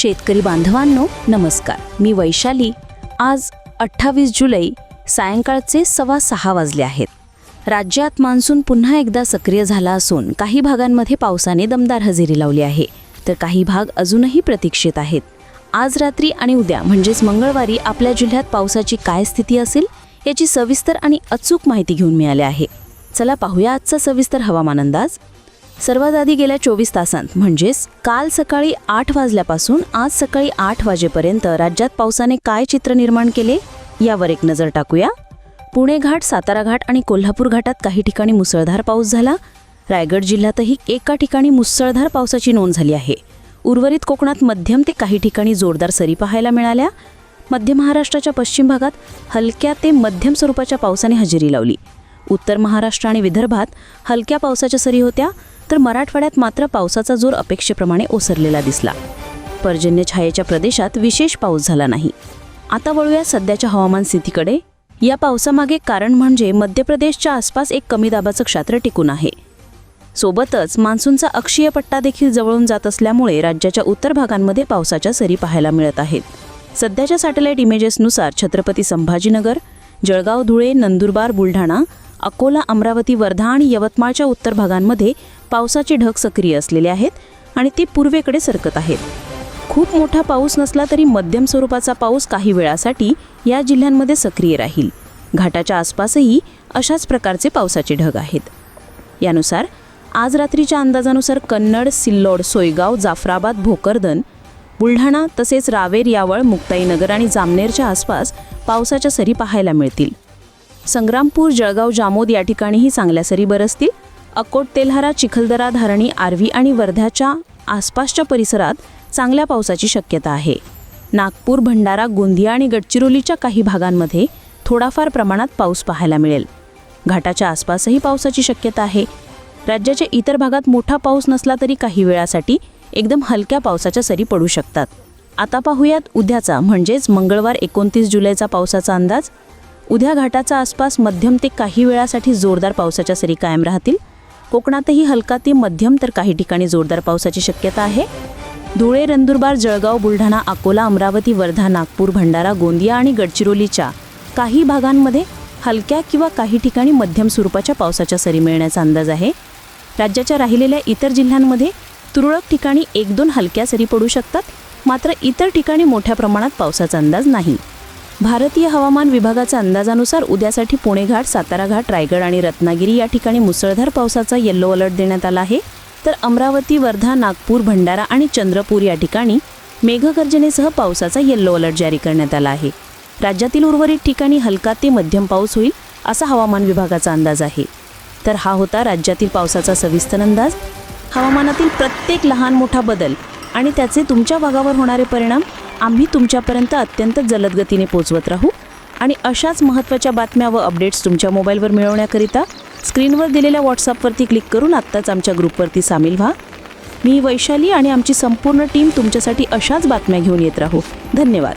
शेतकरी बांधवांनो नमस्कार. मी वैशाली. आज अठ्ठावीस जुलै सायंकाळचे सव्वा सहा वाजले आहेत. राज्यात मान्सून पुन्हा एकदा सक्रिय झाला असून काही भागांमध्ये पावसाने दमदार हजेरी लावली आहे. तर काही भाग अजूनही प्रतीक्षेत आहेत. आज रात्री आणि उद्या म्हणजेच मंगळवारी आपल्या जिल्ह्यात पावसाची काय स्थिती असेल याची सविस्तर आणि अचूक माहिती घेऊन मिळाली आहे. चला पाहूया आजचा सविस्तर हवामान अंदाज. सर्वात आधी गेल्या चोवीस तासांत म्हणजेच काल सकाळी आठ वाजल्यापासून आज सकाळी आठ वाजेपर्यंत राज्यात पावसाने काय चित्र निर्माण केले? यावर एक नजर टाकूया. पुणे घाट सातारा घाट आणि कोल्हापूर घाटात काही ठिकाणी मुसळधार पाऊस झाला. रायगड जिल्ह्यातही एका ठिकाणी मुसळधार पावसाची नोंद झाली आहे. उर्वरित कोकणात मध्यम ते काही ठिकाणी जोरदार सरी पाहायला मिळाल्या. मध्य महाराष्ट्राच्या पश्चिम भागात हलक्या ते मध्यम स्वरूपाच्या पावसाने हजेरी लावली. उत्तर महाराष्ट्र आणि विदर्भात हलक्या पावसाच्या सरी होत्या. तर मराठवाड्यात मात्र पावसाचा जोर अपेक्षेप्रमाणे ओसरलेला दिसला. पर्जन्य छायेच्या प्रदेशात विशेष पाऊस झाला नाही. आता वळूया सध्याच्या हवामान स्थितीकडे. या पावसामागे कारण म्हणजे मध्य प्रदेशच्या आसपास एक कमी दाबाचं क्षेत्र टिकून आहे. सोबतच मान्सूनचा अक्षीय पट्टा देखील जवळून जात असल्यामुळे राज्याच्या उत्तर भागांमध्ये पावसाच्या सरी पाहायला मिळत आहेत. सध्याच्या सॅटेलाईट इमेजेसनुसार छत्रपती संभाजीनगर जळगाव धुळे नंदुरबार बुलढाणा अकोला अमरावती वर्धा आणि यवतमाळच्या उत्तर भागांमध्ये पावसाचे ढग सक्रिय असलेले आहेत आणि ते पूर्वेकडे सरकत आहेत. खूप मोठा पाऊस नसला तरी मध्यम स्वरूपाचा पाऊस काही वेळासाठी या जिल्ह्यांमध्ये सक्रिय राहील. घाटाच्या आसपासही अशाच प्रकारचे पावसाचे ढग आहेत. यानुसार आज रात्रीच्या अंदाजानुसार कन्नड सिल्लोड सोयगाव जाफराबाद भोकरदन बुलढाणा तसेच रावेर यावळ मुक्ताईनगर आणि जामनेरच्या आसपास पावसाच्या सरी पाहायला मिळतील. संग्रामपूर जळगाव जामोद या ठिकाणीही चांगल्या सरी बरसतील. अकोट तेल्हारा चिखलदरा धारणी आर्वी आणि वर्ध्याच्या आसपासच्या परिसरात चांगल्या पावसाची शक्यता आहे. नागपूर भंडारा गोंदिया आणि गडचिरोलीच्या काही भागांमध्ये थोडाफार प्रमाणात पाऊस पाहायला मिळेल. घाटाच्या आसपासही पावसाची शक्यता आहे. राज्याच्या इतर भागात मोठा पाऊस नसला तरी काही वेळासाठी एकदम हलक्या पावसाच्या सरी पडू शकतात. आता पाहूयात उद्याचा म्हणजेच मंगळवार एकोणतीस जुलैचा पावसाचा अंदाज. उद्या घाटाचा आसपास मध्यम ते काही वेळासाठी जोरदार पावसाच्या सरी कायम राहतील. कोकणातही हलका ते मध्यम तर काही ठिकाणी जोरदार पावसाची शक्यता आहे. धुळे नंदुरबार जळगाव बुलढाणा अकोला अमरावती वर्धा नागपूर भंडारा गोंदिया आणि गडचिरोलीच्या काही भागांमध्ये हलक्या किंवा काही ठिकाणी मध्यम स्वरूपाच्या पावसाच्या सरी मिळण्याचा अंदाज आहे. राज्याच्या राहिलेल्या इतर जिल्ह्यांमध्ये तुरळक ठिकाणी एक दोन हलक्या सरी पडू शकतात मात्र इतर ठिकाणी मोठ्या प्रमाणात पावसाचा अंदाज नाही. भारतीय हवामान विभागाच्या अंदाजानुसार उद्यासाठी पुणे घाट सातारा घाट रायगड आणि रत्नागिरी या ठिकाणी मुसळधार पावसाचा येल्लो अलर्ट देण्यात आला आहे. तर अमरावती वर्धा नागपूर भंडारा आणि चंद्रपूर या ठिकाणी मेघगर्जनेसह पावसाचा येल्लो अलर्ट जारी करण्यात आला आहे. राज्यातील उर्वरित ठिकाणी हलका ते मध्यम पाऊस होईल असा हवामान विभागाचा अंदाज आहे. तर हा होता राज्यातील पावसाचा सविस्तर अंदाज. हवामानातील प्रत्येक लहान मोठा बदल आणि त्याचे तुमच्या भागावर होणारे परिणाम आम्ही तुमच्यापर्यंत अत्यंत जलद गतीने पोचवत राहू आणि अशाच महत्त्वाच्या बातम्या व अपडेट्स तुमच्या मोबाईलवर मिळवण्याकरिता स्क्रीनवर दिलेल्या व्हॉट्सअपवरती क्लिक करून आत्ताच आमच्या ग्रुपवरती सामील व्हा. मी वैशाली आणि आमची संपूर्ण टीम तुमच्यासाठी अशाच बातम्या घेऊन येत राहू. धन्यवाद.